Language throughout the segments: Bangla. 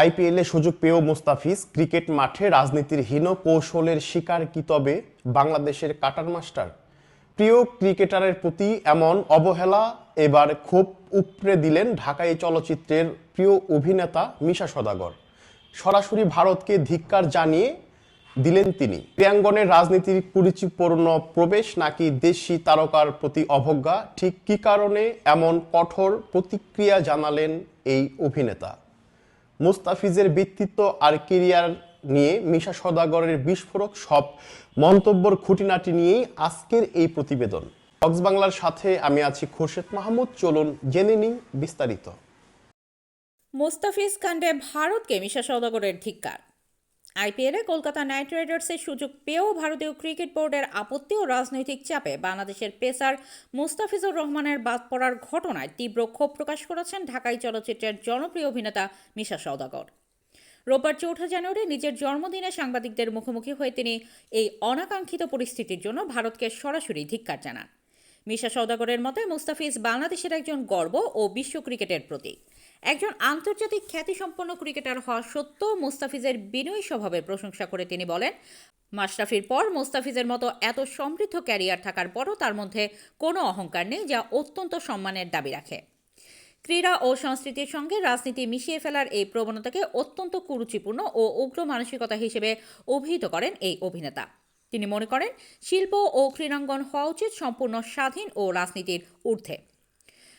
আইপিএলে সুযোগ পেয়েও মুস্তাফিজ ক্রিকেট মাঠে রাজনীতির হীন কৌশলের শিকার কি তবে বাংলাদেশের কাটার মাস্টার? প্রিয় ক্রিকেটারের প্রতি এমন অবহেলা এবার খুব উপড়ে দিলেন ঢাকাই চলচ্চিত্রের প্রিয় অভিনেতা মিশা সদাগর। সরাসরি ভারতকে ধিক্কার জানিয়ে দিলেন তিনি। ক্রিয়াঙ্গনের রাজনীতির কুরুচিপূর্ণ প্রবেশ নাকি দেশি তারকার প্রতি অবজ্ঞা? ঠিক কী কারণে এমন কঠোর প্রতিক্রিয়া জানালেন এই অভিনেতা? মুস্তাফিজের ব্যক্তিত্ব আর কেরিয়ার নিয়ে মিশা সদাগরের বিস্ফোরক সব মন্তব্যর খুঁটিনাটি নিয়েই আজকের এই প্রতিবেদন। ফক্স বাংলার সাথে আমি আছি খোরশেদ মাহমুদ। চলুন জেনে নিই বিস্তারিত। মোস্তাফিজ কাণ্ডে ভারতকে মিশা সদাগরের ধিক্কার। আইপিএলে কলকাতা নাইট রাইডার্সের সুযোগ পেয়েও ভারতীয় ক্রিকেট বোর্ডের আপত্তি ও রাজনৈতিক চাপে বাংলাদেশের পেসার মুস্তাফিজুর রহমানের বাদ পড়ার ঘটনায় তীব্র ক্ষোভ প্রকাশ করেছেন ঢাকাই চলচ্চিত্রের জনপ্রিয় অভিনেতা মিশা সওদাগর। রোববার চৌঠা জানুয়ারি নিজের জন্মদিনে সাংবাদিকদের মুখোমুখি হয়ে তিনি এই অনাকাঙ্ক্ষিত পরিস্থিতির জন্য ভারতকে সরাসরি ধিক্কার জানান। মিশা সৌদাগরের মতে মুস্তাফিজ বাংলাদেশের একজন গর্ব ও বিশ্ব ক্রিকেটের প্রতীক। একজন আন্তর্জাতিক খ্যাতিসম্পন্ন ক্রিকেটার হওয়া সত্ত্বেও মুস্তাফিজের বিনয়ী স্বভাবের প্রশংসা করে তিনি বলেন, মাশরাফির পর মুস্তাফিজের মতো এত সমৃদ্ধ ক্যারিয়ার থাকার পরও তার মধ্যে কোনো অহংকার নেই যা অত্যন্ত সম্মানের দাবি রাখে। ক্রীড়া ও সংস্কৃতির সঙ্গে রাজনীতি মিশিয়ে ফেলার এই প্রবণতাকে অত্যন্ত কুরুচিপূর্ণ ও উগ্র মানসিকতা হিসেবে অভিহিত করেন এই অভিনেতা। তিনি মনে করেন, শিল্প ও ক্রীড়াঙ্গন হওয়া উচিত সম্পূর্ণ স্বাধীন ও রাজনীতির ঊর্ধ্বে।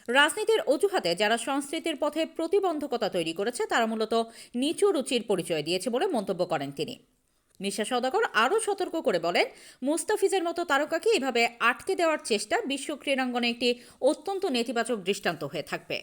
রাজনীতির অজুহাতে যারা সংস্কৃতির পথে প্রতিবন্ধকতা তৈরি করেছে, তারা মূলত নিচু রুচির পরিচয় দিয়েছে বলে মন্তব্য করেন তিনি। মিশা সদাগর আরও সতর্ক করে বলেন, মুস্তাফিজের মতো তারকাকে এভাবে আটকে দেওয়ার চেষ্টা বিশ্ব ক্রীড়াঙ্গনে একটি অত্যন্ত নেতিবাচক দৃষ্টান্ত হয়ে থাকবে।